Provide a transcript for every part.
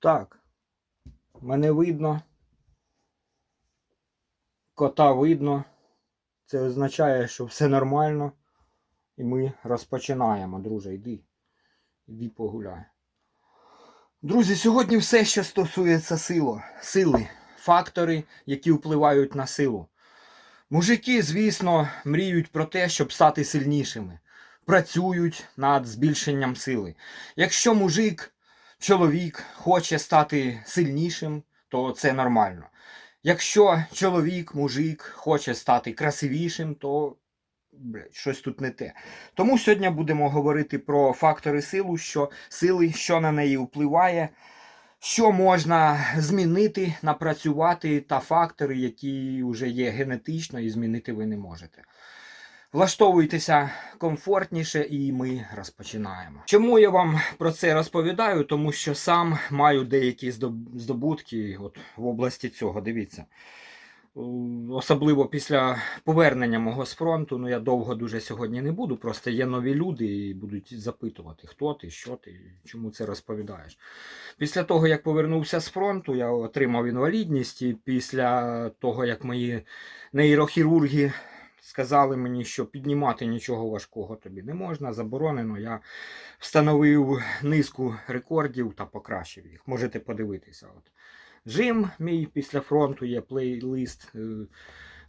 Так. Мене видно. Кота видно. Це означає, що все нормально. І ми розпочинаємо, друже, йди. Йди погуляй. Друзі, сьогодні все, що стосується силу. сили, фактори, які впливають на силу. Мужики, звісно, мріють про те, щоб стати сильнішими. Працюють над збільшенням сили. Якщо мужик, чоловік хоче стати сильнішим, то це нормально. Якщо чоловік, мужик хоче стати красивішим, то блядь, щось тут не те. Тому сьогодні будемо говорити про фактори силу, що сили, що на неї впливає, що можна змінити, напрацювати, та фактори, які вже є генетично, і змінити ви не можете. Влаштовуйтеся комфортніше, і ми розпочинаємо. Чому я вам про це розповідаю? Тому що сам маю деякі здобутки от, в області цього. Дивіться. Е, Особливо після повернення мого з фронту, ну я довго дуже сьогодні не буду. Просто є нові люди і будуть запитувати, хто ти, що ти, чому це розповідаєш. Після того, як повернувся з фронту, я отримав інвалідність, і після того, як мої нейрохірурги сказали мені, що піднімати нічого важкого тобі не можна, заборонено. Я встановив низку рекордів та покращив їх. Можете подивитися. От. Жим мій після фронту є плейлист, е,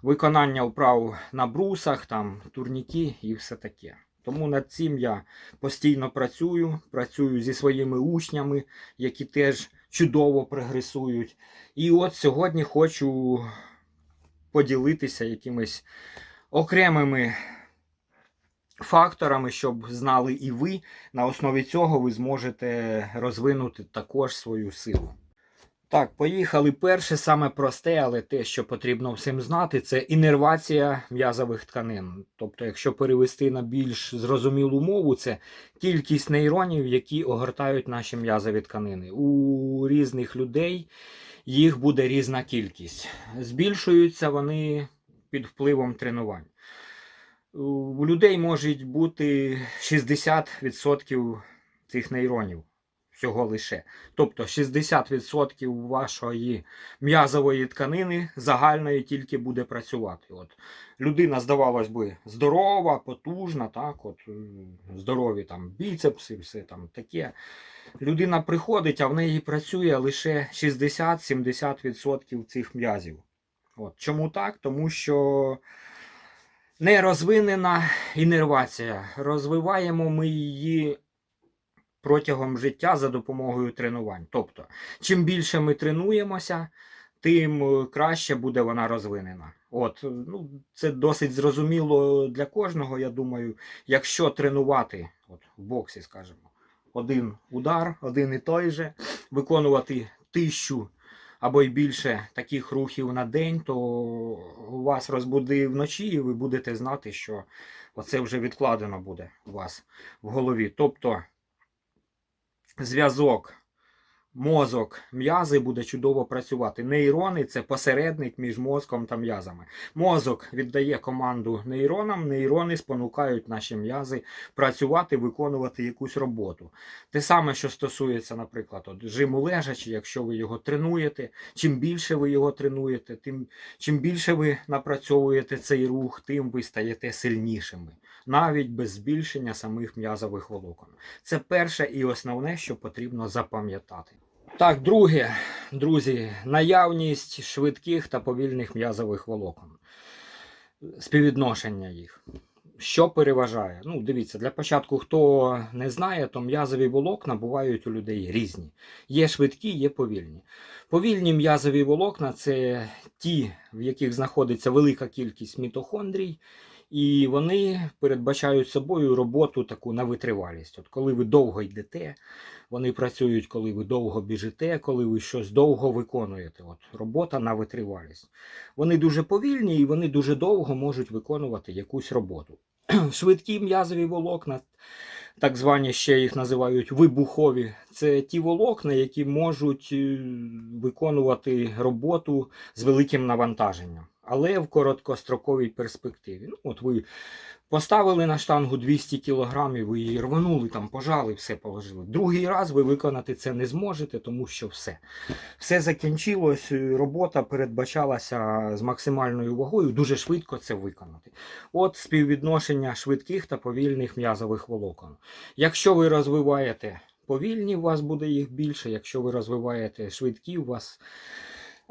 виконання вправ на брусах, там турніки і все таке. Тому над цим я постійно працюю, працюю зі своїми учнями, які теж чудово прогресують. І от сьогодні хочу поділитися якимись окремими факторами, щоб знали і ви. На основі цього ви зможете розвинути також свою силу. Так, поїхали. Перше, саме просте, але те, що потрібно всім знати, це інервація м'язових тканин. Тобто, якщо перевести на більш зрозумілу мову, це кількість нейронів, які огортають наші м'язові тканини. У різних людей їх буде різна кількість. Збільшуються вони під впливом тренувань. У людей можуть бути 60% цих нейронів всього лише. Тобто 60% вашої м'язової тканини загальної тільки буде працювати. От людина, здавалось би, здорова, потужна, так, от здорові там біцепси, все там таке. Людина приходить, а в неї працює лише 60-70% цих м'язів. От. Чому так? Тому що не розвинена інервація. Розвиваємо ми її протягом життя за допомогою тренувань. Тобто, чим більше ми тренуємося, тим е, краще буде вона розвинена. От, ну, це досить зрозуміло для кожного, я думаю, якщо тренувати от, в боксі, скажімо, один удар, один і той же, виконувати тисячу або й більше таких рухів на день, то у вас розбуди вночі, і ви будете знати, що оце вже відкладено буде у вас в голові. Тобто зв'язок мозок, м'язи буде чудово працювати. Нейрони це посередник між мозком та м'язами. Мозок віддає команду нейронам, нейрони спонукають наші м'язи працювати, виконувати якусь роботу. Те саме, що стосується, наприклад, от, жиму лежачі, якщо ви його тренуєте, чим більше ви його тренуєте, тим чим більше ви напрацьовуєте цей рух, тим ви стаєте сильнішими. Навіть без збільшення самих м'язових волокон. Це перше і основне, що потрібно запам'ятати. Так, друге, друзі, наявність швидких та повільних м'язових волокон. Співвідношення їх. Що переважає? Ну, дивіться, для початку, хто не знає, то м'язові волокна бувають у людей різні. Є швидкі, є повільні. Повільні м'язові волокна це ті, в яких знаходиться велика кількість мітохондрій, і вони передбачають собою роботу таку на витривалість. От коли ви довго йдете, вони працюють, коли ви довго біжите, коли ви щось довго виконуєте. От робота на витривалість. Вони дуже повільні і вони дуже довго можуть виконувати якусь роботу. Швидкі м'язові волокна, так звані ще їх називають вибухові. Це ті волокна, які можуть е, виконувати роботу з великим навантаженням, але в короткостроковій перспективі. Ну, от ви Поставили на штангу 200 кг, ви її рванули, там, пожали, все положили. Другий раз ви виконати це не зможете, тому що все. Все закінчилось, е, робота передбачалася з максимальною вагою, дуже швидко це виконати. От співвідношення швидких та повільних м'язових волокон. Якщо ви розвиваєте повільні, у вас буде їх більше. Якщо ви розвиваєте швидкі, у вас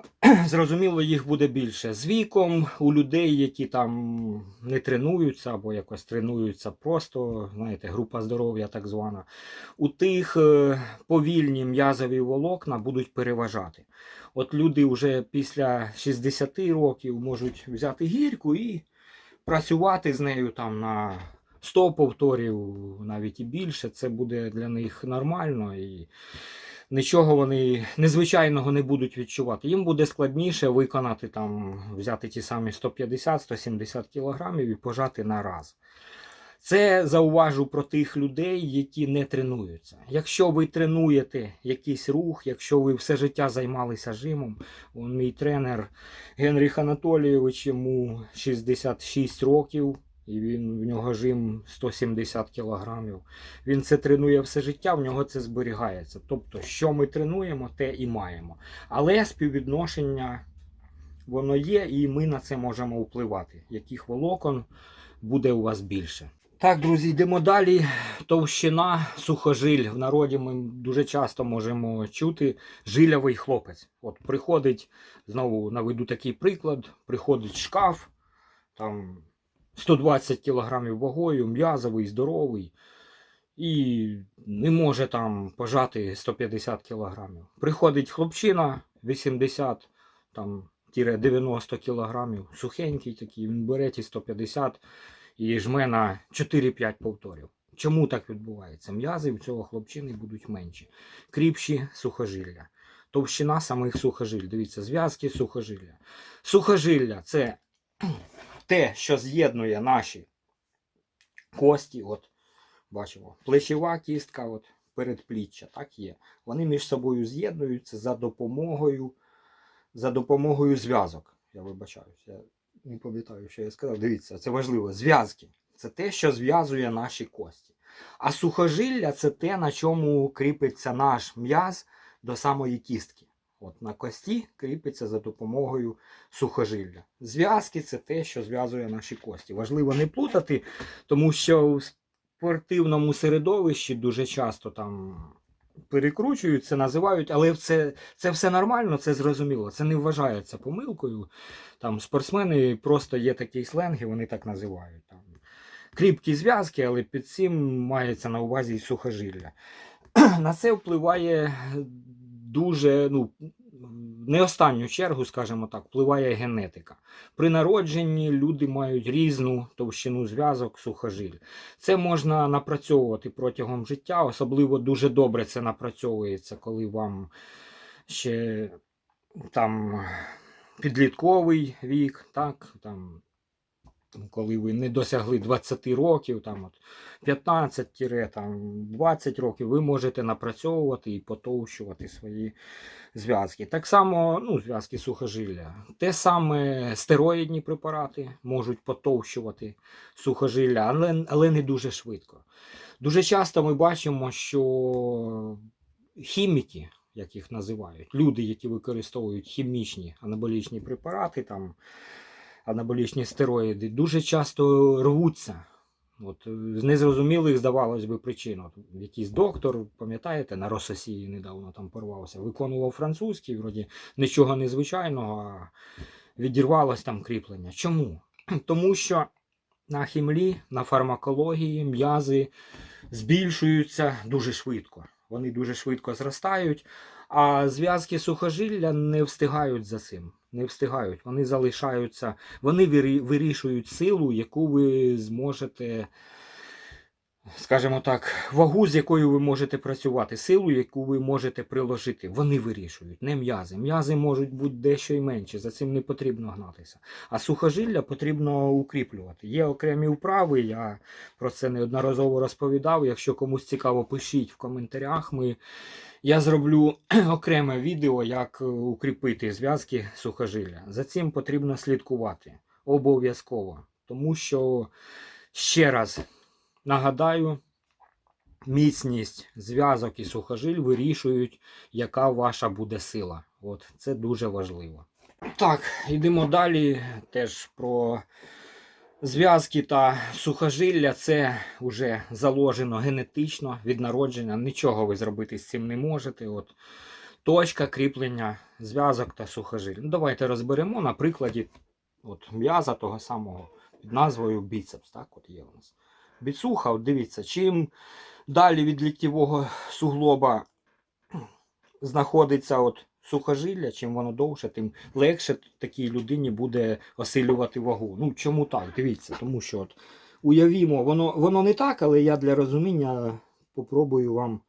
зрозуміло, їх буде більше. З віком у людей, які там не тренуються або якось тренуються просто, знаєте, група здоров'я так звана, у тих е, повільні м'язові волокна будуть переважати. От люди вже після 60 років можуть взяти гірку і працювати з нею там на 100 повторів, навіть і більше. Це буде для них нормально. І нічого вони незвичайного не будуть відчувати. Їм буде складніше виконати там, взяти ті самі 150-170 кілограмів і пожати на раз. Це зауважу про тих людей, які не тренуються. Якщо ви тренуєте якийсь рух, якщо ви все життя займалися жимом, он мій тренер Генріх Анатолійович, йому 66 років, і він в нього жим 170 кілограмів. Він це тренує все життя, в нього це зберігається. Тобто, що ми тренуємо, те і маємо. Але співвідношення воно є, і ми на це можемо впливати. Яких волокон буде у вас більше. Так, друзі, йдемо далі. Товщина, сухожиль. В народі ми дуже часто можемо чути жилявий хлопець. От приходить, знову наведу такий приклад: приходить шкаф, там 120 кілограмів вагою, м'язовий, здоровий, і не може там пожати 150 кілограмів. Приходить хлопчина 80 там, тіре 90 кілограмів, сухенький такий, він бере ті 150 і жме на 4-5 повторів. Чому так відбувається? М'язи в цього хлопчини будуть менші. Кріпші сухожилля. Товщина самих сухожиль. Дивіться, зв'язки сухожилля. Сухожилля це те, що з'єднує наші кості. От, бачимо, плечова кістка, от, передпліччя, так є. Вони між собою з'єднуються за допомогою, за допомогою зв'язок. Я вибачаюся, я не пам'ятаю, що я сказав. Дивіться, це важливо. Зв'язки. Це те, що зв'язує наші кості. А сухожилля це те, на чому кріпиться наш м'яз до самої кістки. От на кості кріпиться за допомогою сухожилля. Зв'язки це те, що зв'язує наші кості. Важливо не плутати, тому що в спортивному середовищі дуже часто там перекручують, це називають, але це, це все нормально, це зрозуміло. Це не вважається помилкою. Там спортсмени просто є такий сленг, і вони так називають. Там, кріпкі зв'язки, але під цим мається на увазі і сухожилля. На це впливає дуже, ну, не останню чергу, скажімо так, впливає генетика. При народженні люди мають різну товщину зв'язок сухожиль. Це можна напрацьовувати протягом життя, особливо дуже добре це напрацьовується, коли вам ще там підлітковий вік, так, там, коли ви не досягли 20 років, там, от, 15-20 років, ви можете напрацьовувати і потовщувати свої зв'язки. Так само ну, зв'язки сухожилля. Те саме стероїдні препарати можуть потовщувати сухожилля, але, але не дуже швидко. Дуже часто ми бачимо, що хіміки, як їх називають, люди, які використовують хімічні анаболічні препарати, там, анаболічні стероїди, дуже часто рвуться. От, з незрозумілих, здавалось би, причин. От, якийсь доктор, пам'ятаєте, на Рососії недавно там порвався, виконував французький, вроді нічого незвичайного, а відірвалось там кріплення. Чому? Тому що на хімлі, на фармакології м'язи збільшуються дуже швидко. Вони дуже швидко зростають, а зв'язки сухожилля не встигають за цим. Не встигають. Вони залишаються, вони вирі- вирішують силу, яку ви зможете, скажімо так, вагу, з якою ви можете працювати, силу, яку ви можете приложити. Вони вирішують, не м'язи. М'язи можуть бути дещо й менші, за цим не потрібно гнатися. А сухожилля потрібно укріплювати. Є окремі вправи, я про це неодноразово розповідав. Якщо комусь цікаво, пишіть в коментарях. Ми я зроблю окреме відео, як укріпити зв'язки сухожилля. За цим потрібно слідкувати обов'язково, тому що Ще раз нагадаю, міцність зв'язок і сухожиль вирішують, яка ваша буде сила. От це дуже важливо. Так, йдемо далі. Теж про зв'язки та сухожилля. Це вже заложено генетично від народження. Нічого ви зробити з цим не можете. От точка кріплення зв'язок та сухожиль. Ну, давайте розберемо на прикладі от, м'яза того самого під назвою біцепс. Так, от є у нас. Біцуха, от дивіться, чим далі від ліктєвого суглоба знаходиться от сухожилля, чим воно довше, тим легше такій людині буде осилювати вагу. Ну чому так? Дивіться, тому що от уявімо, воно, воно не так, але я для розуміння попробую вам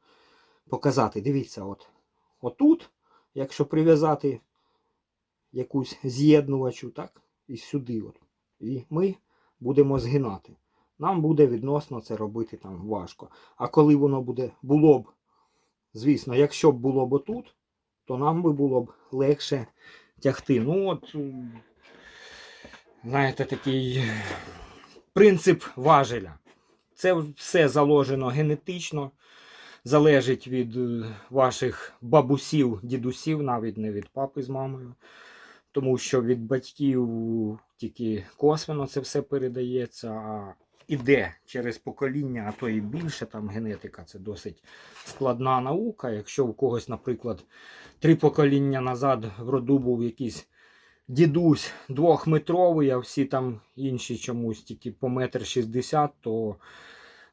показати. Дивіться, от отут, якщо прив'язати якусь з'єднувачу, так, і сюди, от, і ми будемо згинати. Нам буде відносно це робити там важко. А коли воно буде, було б, звісно, якщо б було б отут, то нам би було б легше тягти. Ну от, знаєте, такий принцип важеля. Це все заложено генетично, залежить від е, ваших бабусів, дідусів, навіть не від папи з мамою. Тому що від батьків тільки косвенно це все передається, а іде через покоління, а то і більше. Там генетика це досить складна наука. Якщо у когось, наприклад, три покоління назад в роду був якийсь дідусь двохметровий, а всі там інші чомусь тільки по метр шістдесят, то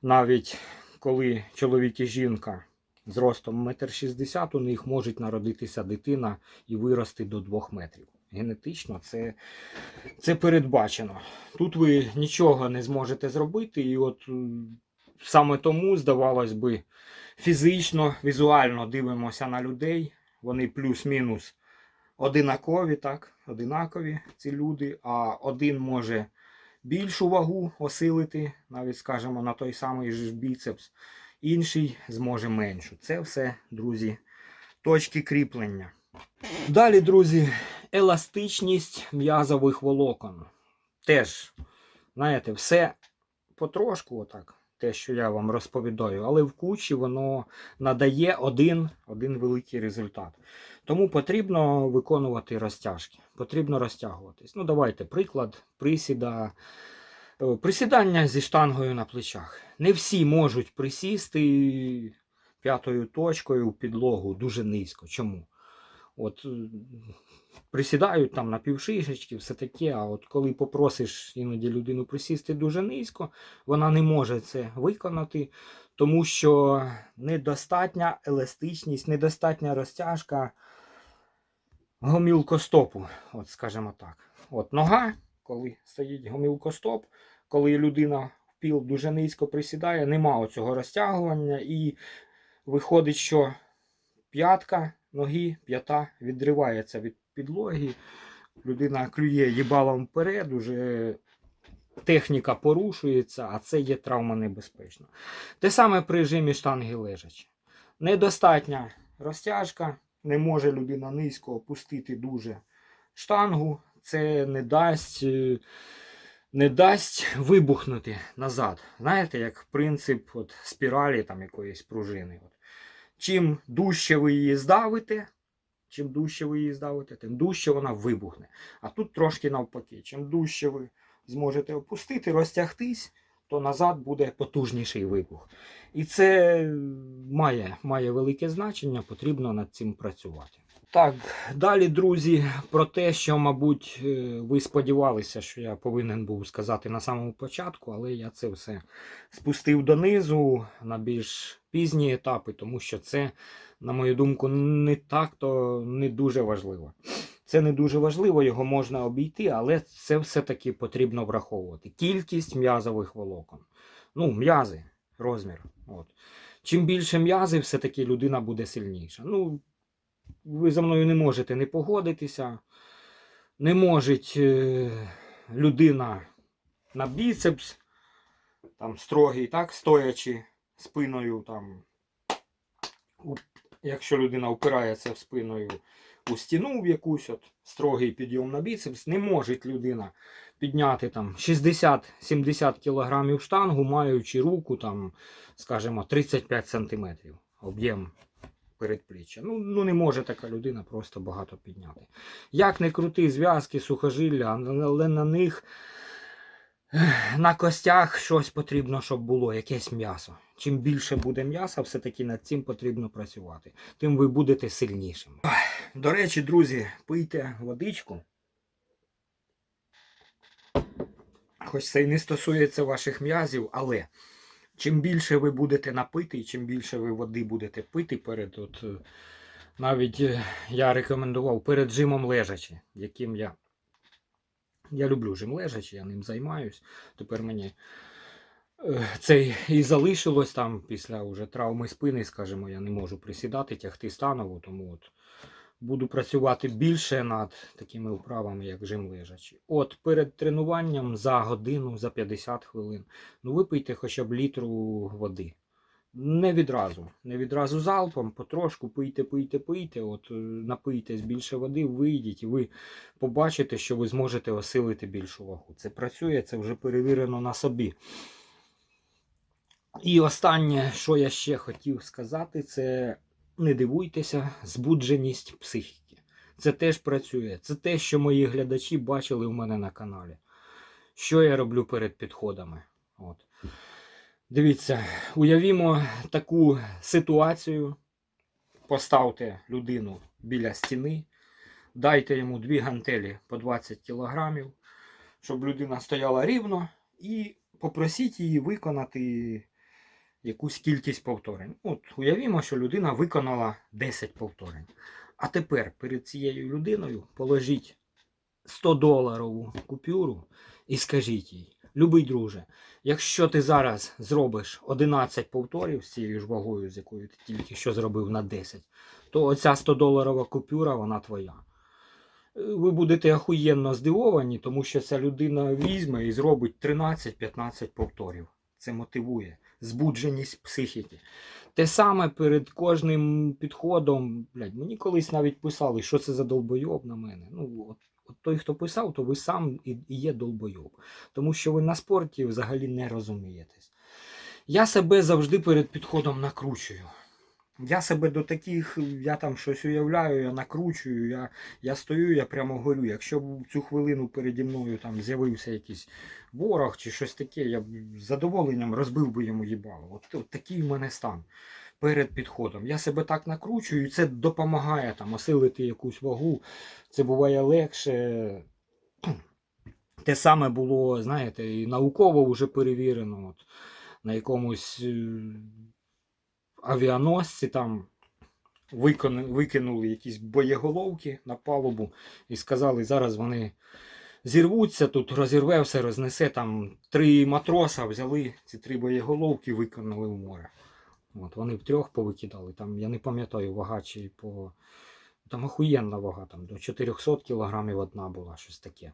навіть коли чоловік і жінка з ростом метр шістдесят, у них може народитися дитина і вирости до двох метрів. Генетично це, це передбачено. Тут ви нічого не зможете зробити, і от саме тому, здавалось би, фізично, візуально дивимося на людей. Вони плюс-мінус одинакові, так, одинакові ці люди, а один може більшу вагу осилити, навіть скажімо, на той самий біцепс, інший зможе меншу. Це все, друзі, точки кріплення. Далі, друзі, еластичність м'язових волокон. Теж, знаєте, все потрошку, отак, те, що я вам розповідаю, але в кучі воно надає один, один великий результат. Тому потрібно виконувати розтяжки, потрібно розтягуватись. Ну, давайте приклад присіда. е, Присідання зі штангою на плечах. Не всі можуть присісти п'ятою точкою в підлогу дуже низько. Чому? От е, присідають там на півшишечки, все таке. А от коли попросиш іноді людину присісти дуже низько, вона не може це виконати, тому що недостатня еластичність, недостатня розтяжка гомілкостопу, от скажімо так. От нога, коли стоїть гомілкостоп, коли людина в піл дуже низько присідає, нема оцього розтягування, і виходить, що п'ятка ноги, п'ята відривається від підлоги. Людина клює їбалом вперед, уже техніка порушується, а це є травма небезпечна. Те саме при жимі штанги лежачі. Недостатня розтяжка, не може людина низько опустити дуже штангу, це не дасть, е, не дасть вибухнути назад. Знаєте, як принцип от, спіралі там, якоїсь пружини. От. Чим дужче ви її здавите, чим дужче ви її здавите, тим дужче вона вибухне. А тут трошки навпаки. Чим дужче ви зможете опустити, розтягтись, то назад буде потужніший вибух. І це має, має велике значення, потрібно над цим працювати. Так, далі, друзі, про те, що, мабуть, е, ви сподівалися, що я повинен був сказати на самому початку, але я це все спустив донизу на більш пізні етапи, тому що це, на мою думку, не так то не дуже важливо. Це не дуже важливо, його можна обійти, але це все-таки потрібно враховувати. Кількість м'язових волокон. Ну, м'язи, розмір. От. Чим більше м'язи, все-таки людина буде сильніша. Ну, ви за мною не можете не погодитися. Не може людина на біцепс, там строгий, так, стоячи спиною там, якщо людина впирається в спиною у стіну в якусь от строгий підйом на біцепс, не може людина підняти там 60-70 кг штангу, маючи руку там, скажімо, 35 см об'єм передпліччя. Ну, ну не може така людина просто багато підняти. Як не крути зв'язки, сухожилля, але на них на костях щось потрібно, щоб було, якесь м'ясо. Чим більше буде м'яса, все-таки над цим потрібно працювати. Тим ви будете сильнішим. До речі, друзі, пийте водичку. Хоч це і не стосується ваших м'язів, але чим більше ви будете напити, і чим більше ви води будете пити перед, от, е, навіть е, я рекомендував перед жимом лежачи, яким я. Я люблю жим лежачи, я ним займаюсь. Тепер мені е, це і залишилось там після вже травми спини, скажімо, я не можу присідати, тягти станову, тому от буду працювати більше над такими вправами, як жим лежачі. От перед тренуванням за годину, за 50 хвилин, ну випийте хоча б літру води. Не відразу, не відразу залпом, потрошку пийте, пийте, пийте. От е, напийтесь більше води, вийдіть, і ви побачите, що ви зможете осилити більшу вагу. Це працює, це вже перевірено на собі. І останнє, що я ще хотів сказати, це не дивуйтеся, збудженість психіки. Це теж працює. Це те, що мої глядачі бачили у мене на каналі. Що я роблю перед підходами. От. Дивіться, уявімо таку ситуацію. Поставте людину біля стіни, дайте йому дві гантелі по 20 кг, щоб людина стояла рівно, і попросіть її виконати якусь кількість повторень. От уявімо, що людина виконала 10 повторень. А тепер перед цією людиною положіть 100 доларову купюру і скажіть їй, любий друже, якщо ти зараз зробиш 11 повторів з цією ж вагою, з якою ти тільки що зробив на 10, то оця 100 доларова купюра, вона твоя. Ви будете охуєнно здивовані, тому що ця людина візьме і зробить 13-15 повторів. Це мотивує збудженість психіки. Те саме перед кожним підходом, блядь, мені колись навіть писали, що це за долбойоб на мене. Ну, от, от той, хто писав, то ви сам і, є долбойоб. Тому що ви на спорті взагалі не розумієтесь. Я себе завжди перед підходом накручую. Я себе до таких, я там щось уявляю, я накручую, я, я стою, я прямо горю. Якщо б цю хвилину переді мною там з'явився якийсь ворог чи щось таке, я б з задоволенням розбив би йому їбало. От, от такий в мене стан перед підходом. Я себе так накручую, і це допомагає там осилити якусь вагу. Це буває легше. Те саме було, знаєте, і науково вже перевірено. От, на якомусь е, авіаносці там викинули якісь боєголовки на палубу і сказали, зараз вони зірвуться, тут розірве все, рознесе там три матроса, взяли ці три боєголовки, викинули в море. От, вони втрьох повикидали. Там, я не пам'ятаю, вага чи по. Там охуєнна вага, там до 400 кілограмів одна була, щось таке.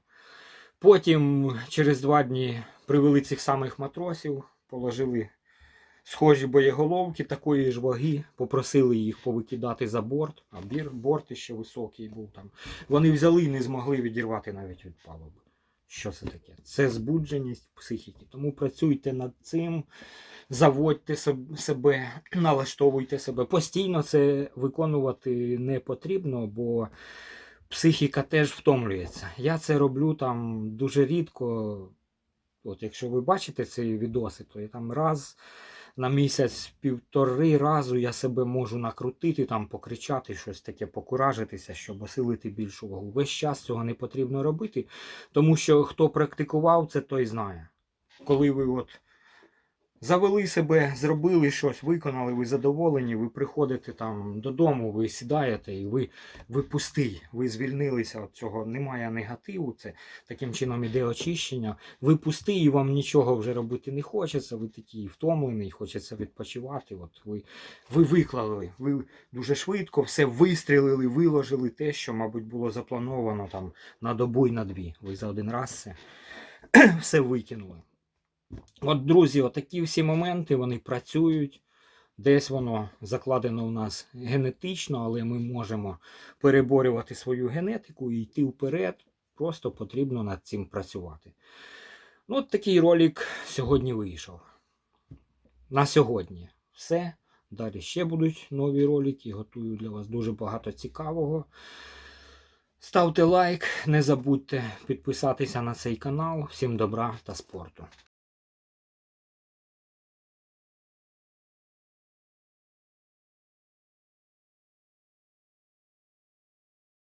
Потім через два дні привели цих самих матросів, положили схожі боєголовки такої ж ваги, попросили їх повикидати за борт, а бір, борт ще високий був там. Вони взяли і не змогли відірвати навіть від палуби. Що це таке? Це збудженість психіки. Тому працюйте над цим, заводьте себе, налаштовуйте себе. Постійно це виконувати не потрібно, бо психіка теж втомлюється. Я це роблю там дуже рідко. От, якщо ви бачите ці відоси, то я там раз на місяць півтори разу я себе можу накрутити, там покричати, щось таке, покуражитися, щоб осилити більшу вагу. Весь час цього не потрібно робити, тому що хто практикував, це той знає. Коли ви от завели себе, зробили щось, виконали, ви задоволені, ви приходите там додому, ви сідаєте і ви, ви пустий, ви звільнилися від цього, немає негативу, це таким чином іде очищення. Ви пустий, і вам нічого вже робити не хочеться, ви такий втомлений, хочеться відпочивати. От ви, ви виклали, ви дуже швидко все вистрілили, виложили те, що, мабуть, було заплановано там на добу і на дві. Ви за один раз це все викинули. От, друзі, отакі всі моменти вони працюють. Десь воно закладено в нас генетично, але ми можемо переборювати свою генетику і йти вперед. Просто потрібно над цим працювати. Ну, от такий ролик сьогодні вийшов. На сьогодні все. Далі ще будуть нові ролики. Готую для вас дуже багато цікавого. Ставте лайк, не забудьте підписатися на цей канал. Всім добра та спорту.